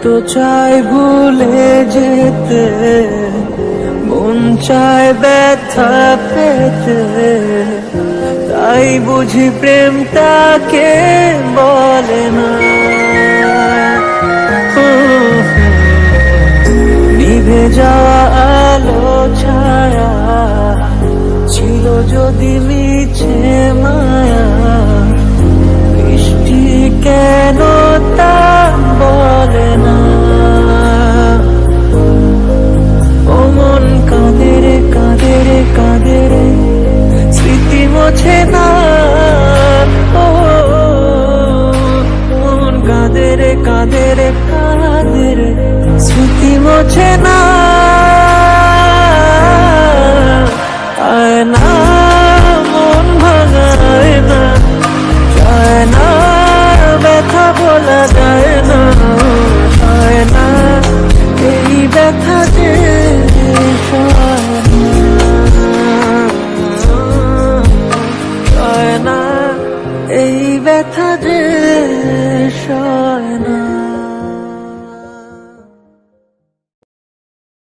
যত চাই ভুলে যেতে। মন চায় ব্যথা পেতে। তাই বুঝি প্রেমটাকে বলে না। নিভে যাওয়া না। ও মন রে কাঁদে রে কাঁদে রে। স্মৃতি মোছে না। না,